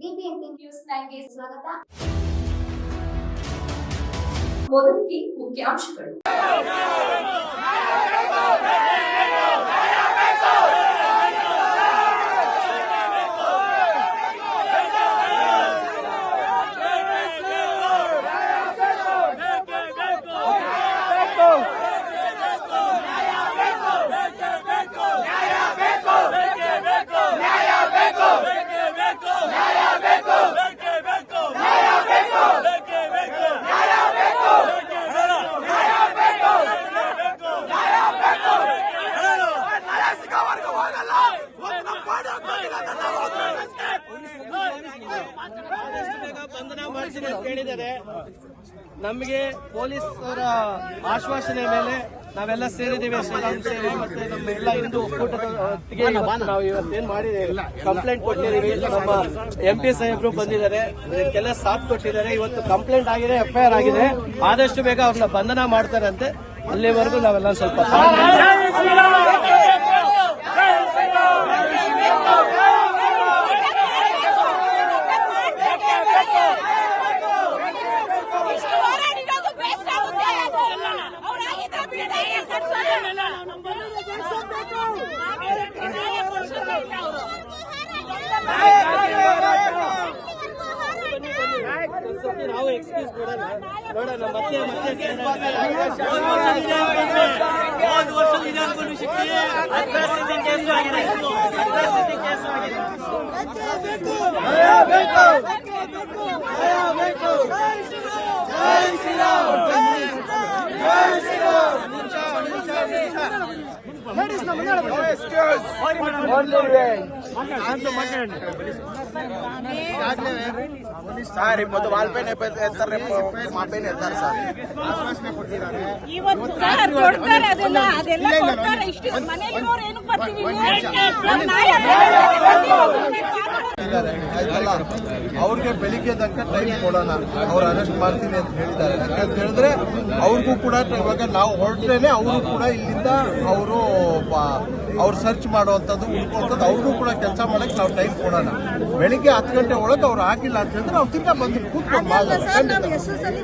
News ಸ್ವಾಗತ. ಮೊದಲಿಗೆ ಮುಖ್ಯಾಂಶಗಳು. ಬೇಗ ಬಂಧನ ಮಾಡಿಸಿ ಅಂತ ಹೇಳಿದ್ದಾರೆ. ನಮಗೆ ಪೊಲೀಸ್ ಅವರ ಆಶ್ವಾಸನೆ ಮೇಲೆ ನಾವೆಲ್ಲ ಸೇರಿದ್ದೀವಿ ಶ್ರೀರಾಮ್ ಸೇರಿ ಮತ್ತೆ ನಮ್ಮ ಎಲ್ಲ ಹಿಂದೂ ಒಕ್ಕೂಟದ ಒಟ್ಟಿಗೆ ಇವತ್ತು ನಾವು ಇವತ್ತೇನ್ ಮಾಡಿದ್ದೀವಿ. ಕಂಪ್ಲೇಂಟ್ ಕೊಟ್ಟಿದ್ದೀವಿ. ನಮ್ಮ ಎಂ ಪಿ ಸಾಹೇಬ್ರು ಬಂದಿದ್ದಾರೆ. ಇದಕ್ಕೆಲ್ಲ ಸಾಥ್ ಕೊಟ್ಟಿದ್ದಾರೆ. ಇವತ್ತು ಕಂಪ್ಲೇಂಟ್ ಆಗಿದೆ ಎಫ್ ಐ ಆರ್ ಆಗಿದೆ. ಆದಷ್ಟು ಬೇಗ ಅವ್ರನ್ನ ಬಂಧನ ಮಾಡ್ತಾರಂತೆ. ಅಲ್ಲಿವರೆಗೂ ನಾವೆಲ್ಲ ಸ್ವಲ್ಪ I'm ಸರ್ ಇವತ್ತು ವಾಲ್ಪೇನ್ ಎತ್ತಾರೆ ಮಾಲ್ಪೇನ್ ಎತ್ತಾರೆ ಸರ್ ಇವತ್ತು ಇದ್ದಾರೆ ಆಯ್ತಲ್ಲ? ಅವ್ರಿಗೆ ಬೆಳಿಗ್ಗೆ ತನಕ ಟೈಮ್ ಕೊಡೋಣ. ಅವ್ರು ಅರೆಸ್ಟ್ ಮಾಡ್ತೀನಿ ಅಂತ ಹೇಳಿದ್ದಾರೆ. ಯಾಕಂತ ಹೇಳಿದ್ರೆ ಅವ್ರಿಗೂ ಕೂಡ ಇವಾಗ ನಾವು ಹೊರಟ್ರೇನೆ ಅವರು ಕೂಡ ಇಲ್ಲಿಂದ ಅವರು ಅವ್ರು ಸರ್ಚ್ ಮಾಡುವಂಥದ್ದು ಉಳ್ಕೊಂಥದ್ದು ಅವ್ರಿಗೂ ಕೂಡ ಕೆಲಸ ಮಾಡಕ್ಕೆ ನಾವು ಟೈಮ್ ಕೊಡೋಣ. ಬೆಳಿಗ್ಗೆ ಹತ್ತು ಗಂಟೆ ಒಳಗೆ ಅವ್ರು ಆಗಿಲ್ಲ ಅಂತ ಹೇಳಿದ್ರೆ ನಾವು ತಿರ್ಗಾ ಬಂದು ಕೂತ್ಕೊಂಡು ಅಲ್ಲ ಮಾಡೋಣ ಸರ್ ನಾವು ಖಂಡಿತ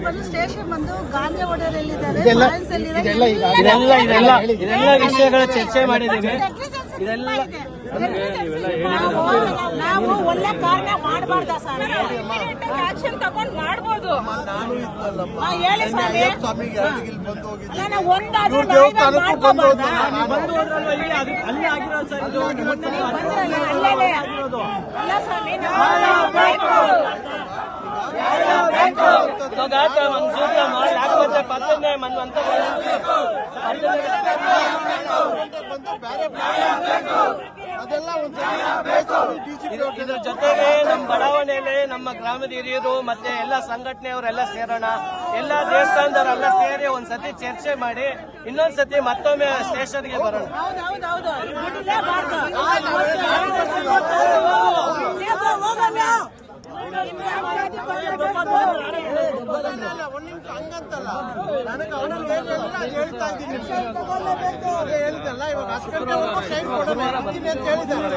ಎಷ್ಟು ಸ್ಟೇಷನ್ ಬಂದು ಗಾಂಜಾ ಎಲ್ಲಿದ್ದಾರೆ ಇದೆಲ್ಲ- ಬಾಯ್ಸ್ ಎಲ್ಲಿದ್ದಾರೆ? ಇದೆಲ್ಲ ಇದೆಲ್ಲ ಇದೆಲ್ಲ ಇದೆಲ್ಲ ವಿಷಯಗಳ ಚರ್ಚೆ ಮಾಡಿದ್ದೀವಿ. ಇದೆಲ್ಲ ಕಾರಣ ಮಾಡಬಾರ್ದ ಸರ್? ಆಕ್ಷನ್ ತಗೊಂಡ್ ಮಾಡ್ಬೋದು. ಹೇಳಿ ಸ್ವಾಮಿ. ನಾನು ಒಂದಾದ್ರೂ ಇವ್ರ ದೇವಸ್ಥಾನಕ್ಕೂ ಬಂದು ಹೋದ್ನಲ್ಲ ನಾನು. ಬಂದು ಹೋದ್ರಲ್ವಾ ಇಲ್ಲಿ. ಅದು ಅಲ್ಲಿ ಆಗಿರೋದು ಸರ್ ಇದು. ನಿಮ್ಮನ್ನೇ ಬಂದ್ರಲ್ಲ, ಅಲ್ಲೇ ಅಲ್ಲ ಸ್ವಾಮಿ ನಾವು ಬೇಕು. ಇವಾಗ ಒಂದು ಸೂತ್ರ ಮಾಡಿ. ಹಾಕುತ್ತೆ ಪತ್ತನ್ನೇ ಮನ್ವಂತ ಬಂದು ಬೇರೆ ಇದ್ರ ಜೊತೆಗೆ ನಮ್ಮ ಬಡಾವಣೆಯಲ್ಲಿ ನಮ್ಮ ಗ್ರಾಮದ ಹಿರಿಯರು ಮತ್ತೆ ಎಲ್ಲ ಸಂಘಟನೆಯವರೆಲ್ಲ ಸೇರೋಣ. ಎಲ್ಲ ದೇವಸ್ಥಾನದವರೆಲ್ಲ ಸೇರಿ ಒಂದ್ಸತಿ ಚರ್ಚೆ ಮಾಡಿ ಇನ್ನೊಂದ್ಸತಿ ಮತ್ತೊಮ್ಮೆ ಸ್ಟೇಷನ್ಗೆ ಬರೋಣ. ಹಂಗಂತಲ್ಲ. ನನಗೆ ಅವ್ರು ಏನಿಲ್ಲ ಹೇಳ್ತಾ ಇದ್ದೀನಿ. ಅದೇ ಹೇಳಿದಲ್ಲ ಇವಾಗ ಗಂಟೆವರೆಗೂ ಟೈಮ್ ಬರ್ತೀನಿ ಅಂತ ಹೇಳಿದ್ದಾರೆ.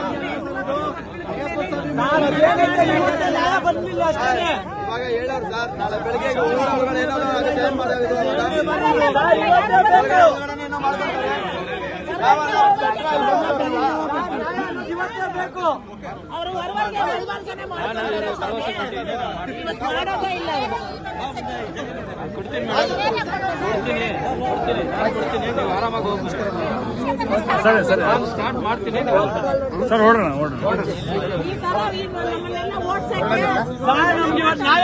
ಇವಾಗ ಹೇಳೋರು ಸರ್ ನಾಳೆ ಬೆಳಿಗ್ಗೆ ಒಳಗಡೆ ಏನೋ ಟೈಮ್ ಸರಿ ನಾನು ಸ್ವಾಮಿ. ಸ್ಟಾರ್ಟ್ ಮಾಡ್ತೀನಿ ಈ ತರ ಈ ನಮ್ಮನ್ನೆಲ್ಲ ಓಡ್ಸಕ್ಕೆ ನಮ್ಗೆ ಇವತ್ತು ನ್ಯಾಯ